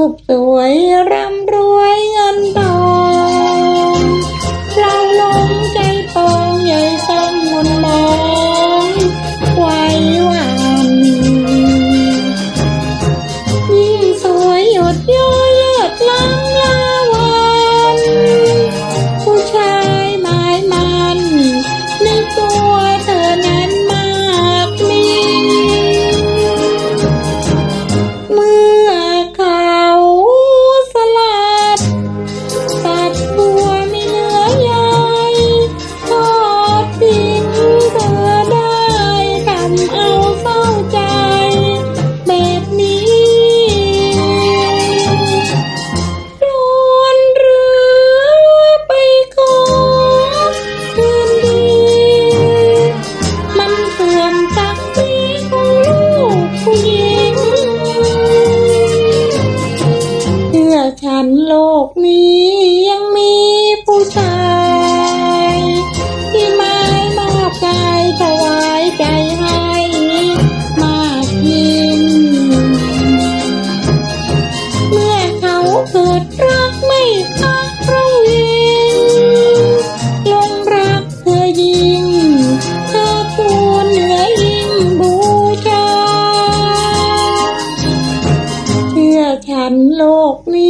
ูปสวยร่ำร ฉันโลกนี้ยังมีผู้ชาย ที่ไม่มอบกายถวายใจให้มากยิ่งเมื่อเขาเกิดรักไม่อาระวิงลงรักเธอยิงเธอควรเหนือยิ่งบูชาเพื่อฉันโลกนี้